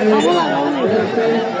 সম্মান করতে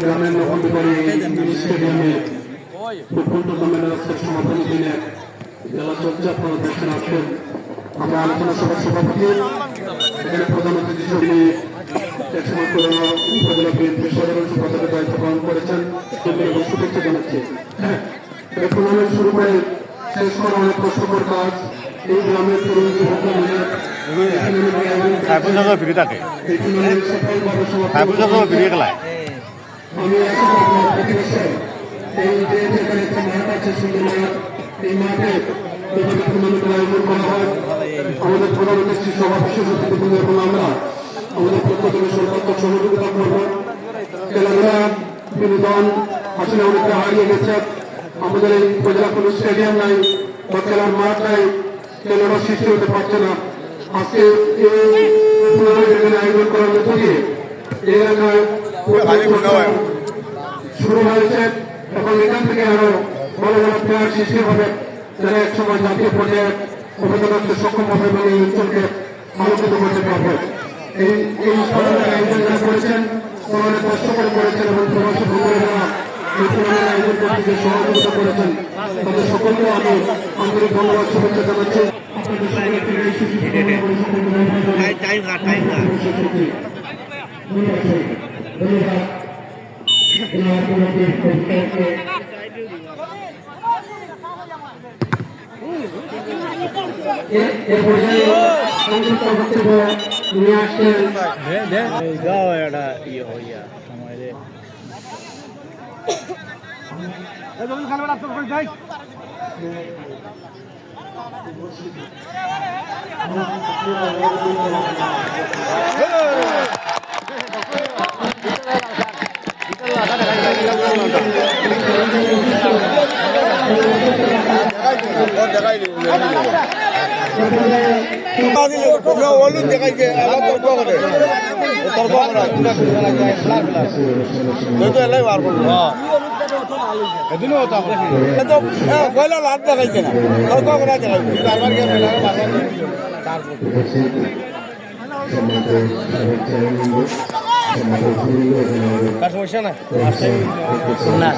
গ্রামের সমাপনী দিনে জেলা চর্চা আপনারা দেখছেন আসছেন আমরা প্রধান অতিথি হিসেবে একমাত্র উপজেলা বিএনপির দায়িত্ব পালন করেছেন এবং শুরু করে শেষ অনেক কষ্টকর কাজ। এই গ্রামের আমি আশা করব প্রতিবছর এই যে যেখানে একটা মাঠ আছে সুন্দর মাঠ। এই মাঠে আয়োজন করা হয়। আমাদের প্রধান অতিথি সভা বিশেষ অতিথিবৃন্দ এবং আমরা আমাদের প্রত্যেকের সর্বাত্মক সহযোগিতা করব। খেলাধুলা বিনোদন আসলে অনেকটা হারিয়ে গেছে। আমাদের এই উপজেলা কোনো স্টেডিয়াম নাই বা খেলার মাঠ নাই খেলার সৃষ্টি হতে পারছে না। আজকে এই টুর্নামেন্ট এখানে আয়োজন করার মধ্য দিয়ে এই এলাকায় শুরু হয়েছে এবং এখান থেকে আরও বড় বড় প্লেয়ার সৃষ্টি হবে যারা এক সময় জাতীয় পর্যায়ে অবদান রাখতে সক্ষম হবে এবং এই অঞ্চলকে আলোকিত করতে পারবে। এই এই টুর্নামেন্ট আয়োজন করেছেন কষ্ট করে করেছেন এবং প্রবাসী ভূমিরা এই টুর্নামেন্ট যে সহযোগিতা করেছেন তাদের সকলকে আমি আন্তরিক ধন্যবাদ শুভেচ্ছা জানাচ্ছি নিয়ে আসছেন সময় রে হলুদ দেখাইছে আবার তর্ক করে তর্ক করে তো এলাই বার করবো এদিনও হতো তো কয়লা লাভ দেখাইছে না তর্ক করে দেখাইছে বারবার গিয়ে বারবার তার সমস্যা না না